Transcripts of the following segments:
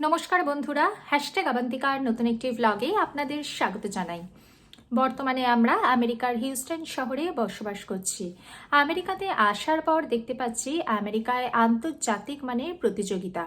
নমস্কার বন্ধুরা হ্যাশট্যাগ আবান্তিকার নতুন একটি ভ্লগে আপনাদের স্বাগত জানাই। বর্তমানে আমরা আমেরিকার হিউস্টন শহরে বসবাস করছি। আমেরিকাতে আসার পর দেখতে পাচ্ছি আমেরিকায় আন্তর্জাতিক মানের প্রতিযোগিতা।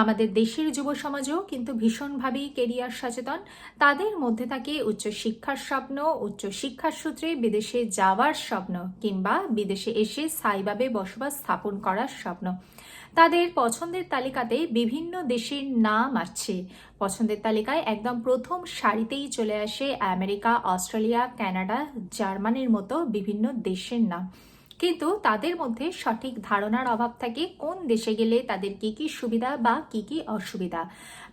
আমাদের দেশের যুব সমাজও কিন্তু ভীষণভাবেই কেরিয়ার সচেতন। তাদের মধ্যে থাকে উচ্চ শিক্ষার স্বপ্ন উচ্চ শিক্ষার সূত্রে বিদেশে যাওয়ার স্বপ্ন কিংবা বিদেশে এসে স্থায়ীভাবে বসবাস স্থাপন করার স্বপ্ন। তাদের পছন্দের তালিকাতে বিভিন্ন দেশের নাম আসছে। পছন্দের তালিকায় একদম প্রথম সারিতেই চলে আসে আমেরিকা, অস্ট্রেলিয়া, কানাডা, জার্মানির মতো বিভিন্ন দেশের নাম। কিন্তু তাদের মধ্যে সঠিক ধারণার অভাব থাকে কোন দেশে গেলে তাদের কি কি সুবিধা বা কি কি অসুবিধা।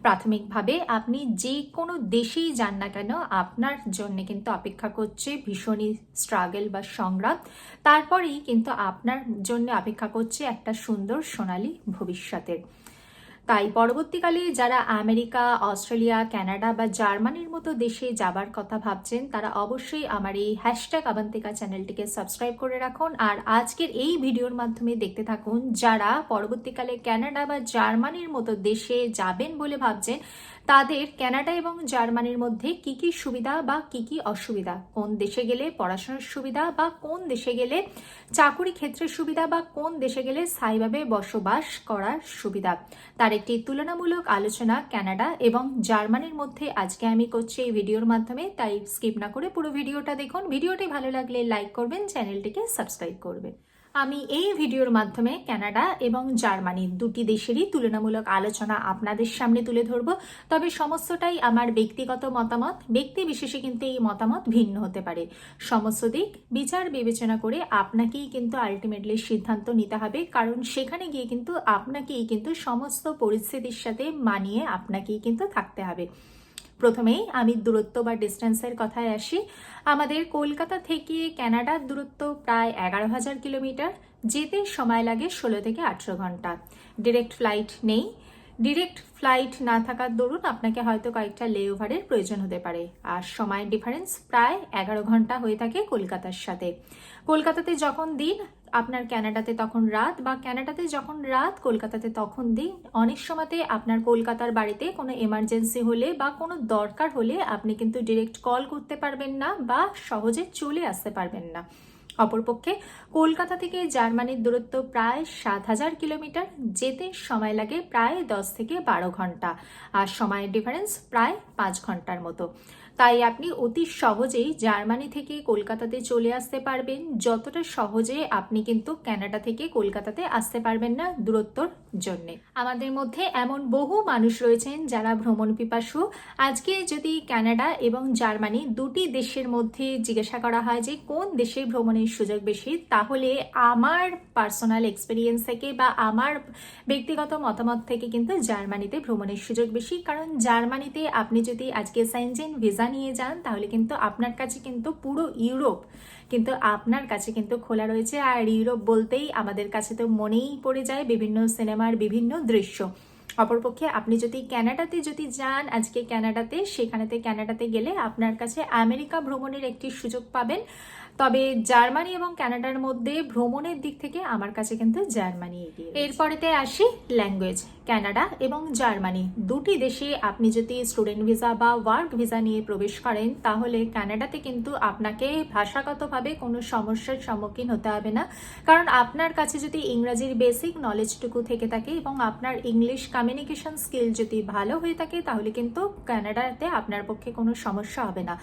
প্রাথমিকভাবে আপনি যে কোনো দেশেই যান না কেন, আপনার জন্য কিন্তু অপেক্ষা করছে ভীষণই স্ট্রাগল বা সংগ্রাম তারপরেই কিন্তু আপনার জন্য অপেক্ষা করছে একটা সুন্দর সোনালী ভবিষ্যতের। তাই পরবর্তীকালে যারা আমেরিকা, অস্ট্রেলিয়া, কানাডা বা জার্মানির মতো দেশে যাবার কথা ভাবছেন, তারা অবশ্যই আমার এই হ্যাশট্যাগ আবান্তিকা চ্যানেলটিকে সাবস্ক্রাইব করে রাখুন। আর আজকের এই ভিডিওর মাধ্যমে দেখতে থাকুন, যারা পরবর্তীকালে কানাডা বা জার্মানির মতো দেশে যাবেন বলে ভাবছেন তাদের কানাডা এবং জার্মানির মধ্যে কি কি সুবিধা বা কি কি অসুবিধা? কোন দেশে গেলে পড়াশোনার সুবিধা বা কোন দেশে গেলে চাকুরি ক্ষেত্রের সুবিধা বা কোন দেশে গেলে স্থায়ীভাবে বসবাস করার সুবিধা? তার একটি তুলনামূলক আলোচনা কানাডা এবং জার্মানির মধ্যে আজকে আমি করছি এই ভিডিওর মাধ্যমে, তাই স্কিপ না করে পুরো ভিডিওটা দেখুন। ভিডিওটি ভালো লাগলে লাইক করবেন, চ্যানেলটিকে সাবস্ক্রাইব করবেন। আমি এই ভিডিওর মাধ্যমে কানাডা এবং জার্মানি দুটি দেশেরই তুলনামূলক আলোচনা আপনাদের সামনে তুলে ধরব। তবে সমস্তটাই আমার ব্যক্তিগত মতামত। ব্যক্তি বিশেষে কিন্তু এই মতামত ভিন্ন হতে পারে। সমস্ত দিক বিচার বিবেচনা করে আপনাকেই কিন্তু আলটিমেটলি সিদ্ধান্ত নিতে হবে। কারণ সেখানে গিয়ে কিন্তু আপনাকেই কিন্তু সমস্ত পরিস্থিতির সাথে মানিয়ে আপনাকেই কিন্তু থাকতে হবে। প্রথমেই আমি দূরত্ব বা ডিস্টেন্সের কথায় আসি। আমাদের কলকাতা থেকে ক্যানাডার দূরত্ব প্রায় এগারো হাজার কিলোমিটার, যেতে সময় লাগে ষোলো থেকে আঠেরো ঘণ্টা। ডিরেক্ট ফ্লাইট নেই। ডিরেক্ট ফ্লাইট না থাকার দরুন আপনাকে হয়তো কয়েকটা লেওভারের প্রয়োজন হতে পারে। আর সময়ের ডিফারেন্স প্রায় এগারো ঘণ্টা হয়ে থাকে কলকাতার সাথে। কলকাতাতে যখন দিন আপনার ক্যানাডাতে তখন রাত বা ক্যানাডাতে যখন রাত, কলকাতাতে তখন দিন। অনেক সময়তে আপনার কলকাতার বাড়িতে কোনো এমার্জেন্সি হলে বা কোনো দরকার হলে আপনি কিন্তু ডিরেক্ট কল করতে পারবেন না বা সহজে চলে আসতে পারবেন না। অপরপক্ষে কলকাতা থেকে জার্মানির দূরত্ব প্রায় সাত হাজার কিলোমিটার, যেতে সময় লাগে প্রায় দশ থেকে বারো ঘণ্টা, আর সময়ের ডিফারেন্স প্রায় পাঁচ ঘণ্টার মতো। তাই আপনি অতি সহজেই জার্মানি থেকে কলকাতাতে চলে আসতে পারবেন। যতটা সহজে আপনি কিন্তু ক্যানাডা থেকে কলকাতাতে আসতে পারবেন না দূরত্বর জন্য। আমাদের মধ্যে এমন বহু মানুষ রয়েছেন যারা ভ্রমণ পিপাসু। আজকে যদি ক্যানাডা এবং জার্মানি দুটি দেশের মধ্যে জিজ্ঞাসা করা হয় যে কোন দেশে ভ্রমণের সুযোগ বেশি, তাহলে আমার পার্সোনাল এক্সপিরিয়েন্স থেকে বা আমার ব্যক্তিগত মতামত থেকে কিন্তু জার্মানিতে ভ্রমণের সুযোগ বেশি। কারণ জার্মানিতে আপনি যদি আজকে সাইনজেন ভিসা নিয়ে যান, তাহলে কিন্তু আপনার কাছে কিন্তু পুরো ইউরোপ কিন্তু আপনার কাছে কিন্তু খোলা রয়েছে। আর ইউরোপ বলতেই আমাদের কাছে তো মনেই পড়ে যায় বিভিন্ন সিনেমার বিভিন্ন দৃশ্য। অপরপক্ষে আপনি যদি ক্যানাডাতে যদি যান, আজকে ক্যানাডাতে, সেখানেতে ক্যানাডাতে গেলে আপনার কাছে আমেরিকা ভ্রমণের একটি সুযোগ পাবেন। তবে জার্মানি এবং কানাডার মধ্যে ভ্রমণের দিক থেকে আমার কাছে কিন্তু জার্মানি এরপরেতে আসি ল্যাঙ্গুয়েজ কানাডা এবং জার্মানি। দুটি দেশে আপনি যদি স্টুডেন্ট ভিসা বা ওয়ার্ক ভিসা নিয়ে প্রবেশ করেন, তাহলে কানাডাতে কিন্তু আপনাকে ভাষাগতভাবে কোনো সমস্যার সম্মুখীন হতে হবে না। কারণ আপনার কাছে যদি ইংরাজির বেসিক নলেজটুকু থেকে থাকে এবং আপনার ইংলিশ কমিউনিকেশন স্কিল যদি ভালো হয়ে থাকে, তাহলে কিন্তু কানাডাতে আপনার পক্ষে কোনো সমস্যা হবে না।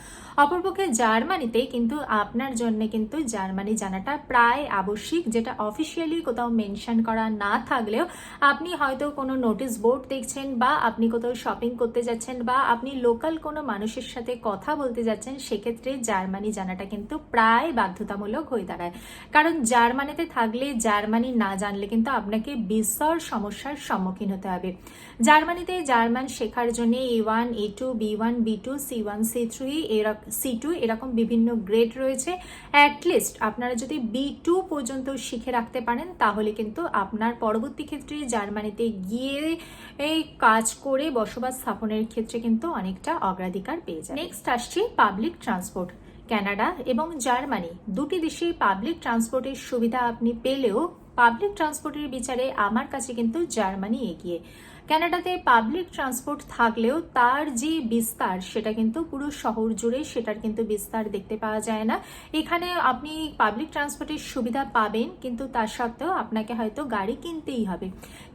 অপরপক্ষে জার্মানিতে কিন্তু আপনার জন্য কিন্তু জার্মানি জানাটা প্রায় আবশ্যিক, যেটা অফিসিয়ালি কোথাও মেনশন করা না থাকলেও আপনি হয়তো কোনো নোটিশ বোর্ড দেখছেন বা আপনি কোথাও শপিং করতে যাচ্ছেন বা আপনি লোকাল কোনো মানুষের সাথে কথা বলতে যাচ্ছেন, সেক্ষেত্রে জার্মানি জানাটা কিন্তু প্রায় বাধ্যতামূলক হয়ে দাঁড়ায়। কারণ জার্মানিতে থাকলে জার্মানি না জানলে কিন্তু আপনাকে বিস্তর সমস্যার সম্মুখীন হতে হবে। জার্মানিতে জার্মান শেখার জন্য A one A two B one B two C one C three C two এরকম বিভিন্ন গ্রেড রয়েছে। অ্যাটলিস্ট আপনারা যদি বি টু পর্যন্ত শিখে রাখতে পারেন, তাহলে কিন্তু আপনার পরবর্তী ক্ষেত্রে জার্মানিতে গিয়ে এই কাজ করে বসবাস স্থাপনের ক্ষেত্রে কিন্তু অনেকটা অগ্রাধিকার পেয়ে যায় নেক্সট আসছে পাবলিক ট্রান্সপোর্ট কানাডা এবং জার্মানি। দুটি দেশে পাবলিক ট্রান্সপোর্টের সুবিধা আপনি পেলেও পাবলিক ট্রান্সপোর্টের বিচারে আমার কাছে কিন্তু জার্মানি এগিয়ে। ক্যানাডাতে পাবলিক ট্রান্সপোর্ট থাকলেও তার যে বিস্তার, সেটা কিন্তু পুরো শহর জুড়ে সেটার কিন্তু বিস্তার দেখতে পাওয়া যায় না। এখানে আপনি পাবলিক ট্রান্সপোর্টের সুবিধা পাবেন, কিন্তু তার সত্ত্বেও আপনাকে হয়তো গাড়ি কিনতেই হবে।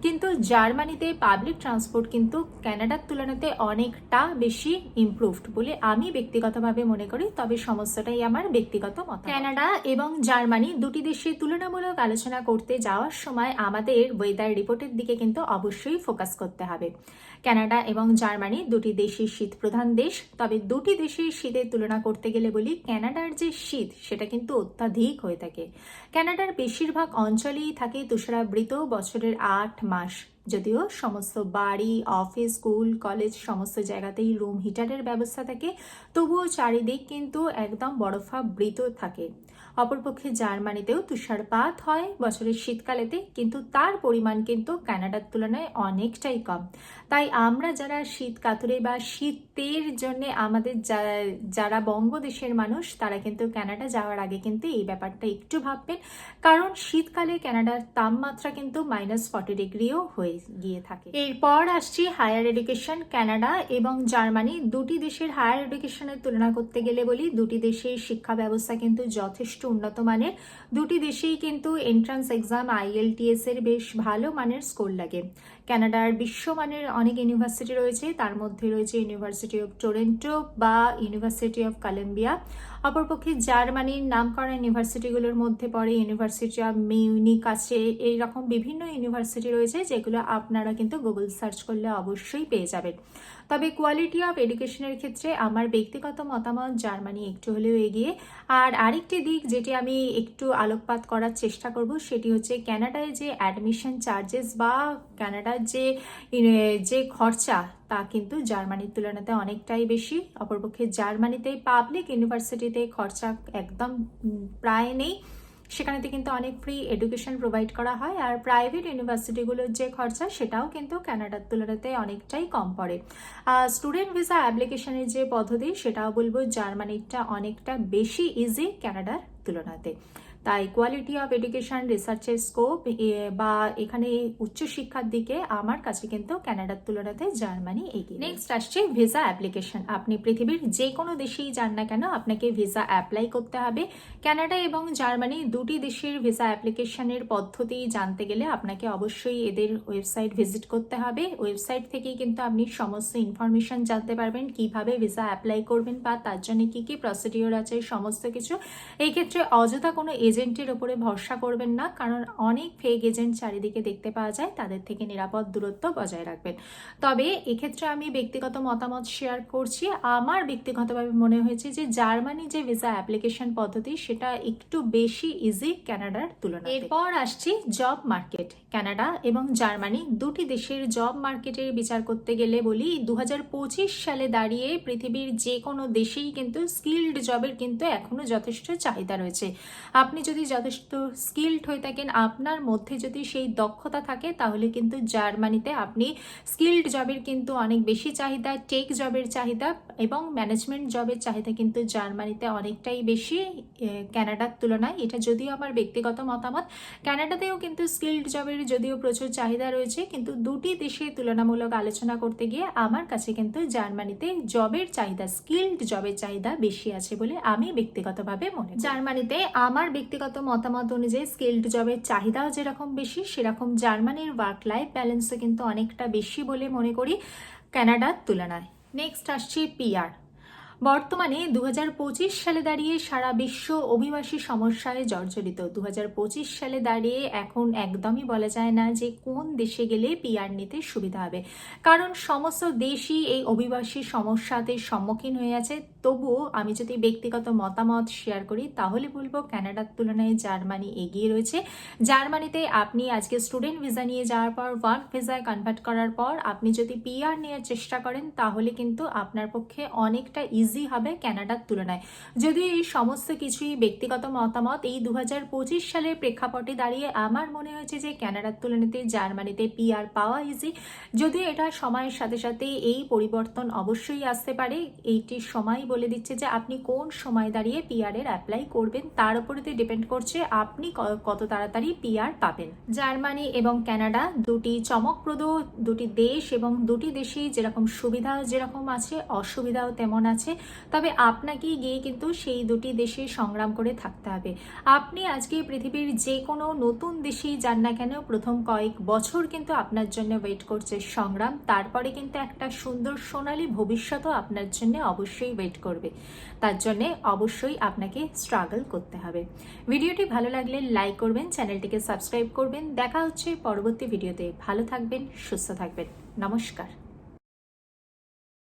কিন্তু জার্মানিতে পাবলিক ট্রান্সপোর্ট কিন্তু ক্যানাডার তুলনাতে অনেকটা বেশি ইমপ্রুভড বলে আমি ব্যক্তিগতভাবে মনে করি, তবে সমস্যাটাই আমার ব্যক্তিগত মত ক্যানাডা এবং জার্মানি দুটি দেশে তুলনামূলক আলোচনা করতে যাওয়ার সময় আমাদের ওয়েদার রিপোর্টের দিকে কিন্তু অবশ্যই ফোকাস করতে হবে। ক্যানাডা এবং জার্মানি দুটি দেশই শীত প্রধান দেশ। তবে দুটি দেশের শীতের তুলনা করতে গেলে বলি ক্যানাডার যে শীত, সেটা কিন্তু অত্যাধিক হয়ে থাকে। ক্যানাডার বেশিরভাগ অঞ্চলেই থাকে তুষারাবৃত বছরের আট মাস। যদিও সমস্ত বাড়ি, অফিস, স্কুল, কলেজ সমস্ত জায়গাতেই রুম হিটারের ব্যবস্থা থাকে। তবুও চারিদিক কিন্তু একদম বরফাবৃত থাকে। অপরপক্ষে জার্মানিতেও তুষারপাত হয়। বছরের শীতকালেতে কিন্তু তার পরিমাণ কিন্তু কানাডার তুলনায় অনেকটাই কম। তাই আমরা যারা শীত কাতুরে বা শীতের জন্য আমাদের যারা বঙ্গদেশের মানুষ, তারা কিন্তু কানাডা যাওয়ার আগে কিন্তু এই ব্যাপারটা একটু ভাববেন। কারণ শীতকালে কানাডার তাপমাত্রা কিন্তু মাইনাস ফর্টি ডিগ্রিও হয়ে গিয়ে থাকে। এরপর আসছি হায়ার এডুকেশন কানাডা এবং জার্মানি। দুটি দেশের হায়ার এডুকেশনের তুলনা করতে গেলে বলি, দুটি দেশের শিক্ষা ব্যবস্থা কিন্তু যথেষ্ট উন্নত মানের। দুটি দেশেই কিন্তু এন্ট্রান্স এক্সাম আইএলটিএস এর বেশ ভালো মানের স্কোর লাগে। কানাডার বিশ্বমানের অনেক ইউনিভার্সিটি রয়েছে, তার মধ্যে রয়েছে ইউনিভার্সিটি অফ টরেন্টো বা ইউনিভার্সিটি অফ কলম্বিয়া অপরপক্ষে জার্মানির নামকরা ইউনিভার্সিটিগুলোর মধ্যে পড়ে ইউনিভার্সিটি অফ মিউনিক আছে। এইরকম বিভিন্ন ইউনিভার্সিটি রয়েছে, যেগুলো আপনারা কিন্তু গুগল সার্চ করলে অবশ্যই পেয়ে যাবেন। তবে কোয়ালিটি অফ এডুকেশনের ক্ষেত্রে আমার ব্যক্তিগত মতামত জার্মানি একটু হলেও এগিয়ে। আর আরেকটি দিক যেটি আমি একটু আলোকপাত করার চেষ্টা করব, সেটি হচ্ছে ক্যানাডায় যে অ্যাডমিশন চার্জেস বা ক্যানাডার যে যে খরচা, তা কিন্তু জার্মানির তুলনাতে অনেকটাই বেশি। অপরপক্ষে জার্মানিতে পাবলিক ইউনিভার্সিটিতে খরচা একদম প্রায় নেই। সেখানেতে কিন্তু অনেক ফ্রি এডুকেশন প্রোভাইড করা হয় আর প্রাইভেট ইউনিভার্সিটিগুলোর যে খরচা সেটাও কিন্তু ক্যানাডার তুলনাতে অনেকটাই কম পড়ে। স্টুডেন্ট ভিসা অ্যাপ্লিকেশনের যে পদ্ধতি সেটাও বলব জার্মানিরটা অনেকটা বেশি ইজি ক্যানাডার তুলনাতে। তাই কোয়ালিটি অফ এডুকেশন রিসার্চের স্কোপ বা এখানে উচ্চশিক্ষার দিকে আমার কাছে কিন্তু কানাডার তুলনাতে জার্মানি এগিয়ে নেক্সট আসছে ভিসা অ্যাপ্লিকেশন আপনি পৃথিবীর যে কোনো দেশেই যান না কেন, আপনাকে ভিসা অ্যাপ্লাই করতে হবে। ক্যানাডা এবং জার্মানি দুটি দেশের ভিসা অ্যাপ্লিকেশনের পদ্ধতি জানতে গেলে আপনাকে অবশ্যই এদের ওয়েবসাইট ভিজিট করতে হবে। ওয়েবসাইট থেকেই কিন্তু আপনি সমস্ত ইনফরমেশন জানতে পারবেন, কীভাবে ভিসা অ্যাপ্লাই করবেন বা তার জন্য কি কি প্রসিডিওর আছে, সমস্ত কিছু। এই ক্ষেত্রে অযথা কোনো এজেন্টের ওপরে ভরসা করবেন না, কারণ অনেক ফেক এজেন্ট চারিদিকে দেখতে পাওয়া যায়, তাদের থেকে নিরাপদ দূরত্ব বজায় রাখবেন। তবে এক্ষেত্রে আমি ব্যক্তিগত মতামত শেয়ার করছি। আমার ব্যক্তিগতভাবে মনে হয়েছে যে জার্মানি যে ভিসা অ্যাপ্লিকেশন পদ্ধতি, সেটা একটু বেশি ইজি কানাডার তুলনায় এরপর আসছি জব মার্কেট কানাডা এবং জার্মানি। দুটি দেশের জব মার্কেটের বিচার করতে গেলে বলি দু হাজার পঁচিশ সালে দাঁড়িয়ে পৃথিবীর যে কোনো দেশেই কিন্তু স্কিল্ড জবের কিন্তু এখনও যথেষ্ট চাহিদা রয়েছে। আপনি যদি যথেষ্ট স্কিল্ড হয়ে থাকেন, আপনার মধ্যে যদি সেই দক্ষতা থাকে, তাহলে কিন্তু জার্মানিতে আপনি স্কিল্ড জবের কিন্তু অনেক বেশি চাহিদা টেক জবের চাহিদা এবং ম্যানেজমেন্ট জবের চাহিদা কিন্তু জার্মানিতে অনেকটাই বেশি ক্যানাডার তুলনায়। এটা যদিও আমার ব্যক্তিগত মতামত ক্যানাডাতেও কিন্তু স্কিল্ড জবের যদিও প্রচুর চাহিদা রয়েছে, কিন্তু দুটি দেশে তুলনামূলক আলোচনা করতে গিয়ে আমার কাছে কিন্তু জার্মানিতে জবের চাহিদা স্কিল্ড জবের চাহিদা বেশি আছে বলে আমি ব্যক্তিগতভাবে মনে জার্মানিতে আমার ব্যক্তিগত মতামত অনুযায়ী স্কিল্ড জবের চাহিদাও যেরকম বেশি, সেরকম জার্মানির ওয়ার্ক লাইফ ব্যালেন্সও কিন্তু অনেকটা বেশি বলে মনে করি ক্যানাডার তুলনায়। নেক্সট আসছে পিআর বর্তমানে দু হাজার পঁচিশ সালে দাঁড়িয়ে সারা বিশ্ব অভিবাসী সমস্যায় জর্জরিত। দু হাজার পঁচিশ সালে দাঁড়িয়ে এখন একদমই বলা যায় না যে কোন দেশে গেলে পিআর নিতে সুবিধা হবে। কারণ সমস্ত দেশই এই অভিবাসী সমস্যাতে সম্মুখীন হয়ে আছে তবুও আমি যদি ব্যক্তিগত মতামত শেয়ার করি, তাহলে বলব কানাডার তুলনায় জার্মানি এগিয়ে রয়েছে। জার্মানিতে আপনি আজকে স্টুডেন্ট ভিসা নিয়ে যাওয়ার পর ওয়ার্ক ভিসায় কনভার্ট করার পর, আপনি যদি পিআর নেওয়ার চেষ্টা করেন, তাহলে কিন্তু আপনার পক্ষে অনেকটা ইজি হবে ক্যানাডার তুলনায়। যদিও এই সমস্ত কিছুই ব্যক্তিগত মতামত, এই দু হাজার পঁচিশ সালের প্রেক্ষাপটে দাঁড়িয়ে আমার মনে হয়েছে যে ক্যানাডার তুলনাতে জার্মানিতে পিআর পাওয়া ইজি যদিও এটা সময়ের সাথে সাথে এই পরিবর্তন অবশ্যই আসতে পারে, এইটির সময় বলে দিচ্ছে যে আপনি কোন সময় দাঁড়িয়ে পিআর এর অ্যাপ্লাই করবেন, তার উপরে ডিপেন্ড করছে আপনি কত তাড়াতাড়ি পিআর পাবেন। জার্মানি এবং কানাডা দুটি চমকপ্রদ, দুটি দেশ এবং দুটি দেশেই যেরকম সুবিধা যেরকম আছে, অসুবিধাও তেমন আছে। তবে আপনাকেই গিয়ে কিন্তু সেই দুটি দেশে সংগ্রাম করে থাকতে হবে। আপনি আজকে পৃথিবীর যে কোনো নতুন দেশেই যান না কেন, প্রথম কয়েক বছর কিন্তু আপনার জন্য ওয়েট করছে সংগ্রাম। তারপরে কিন্তু একটা সুন্দর সোনালী ভবিষ্যতও আপনার জন্য অবশ্যই ওয়েট করবে। তার জন্য অবশ্যই আপনাকে স্ট্রাগল করতে হবে। ভিডিওটি ভালো লাগলে লাইক করবেন, চ্যানেলটিকে সাবস্ক্রাইব করবেন। দেখা হচ্ছে পরবর্তী ভিডিওতে। ভালো থাকবেন, সুস্থ থাকবেন। নমস্কার।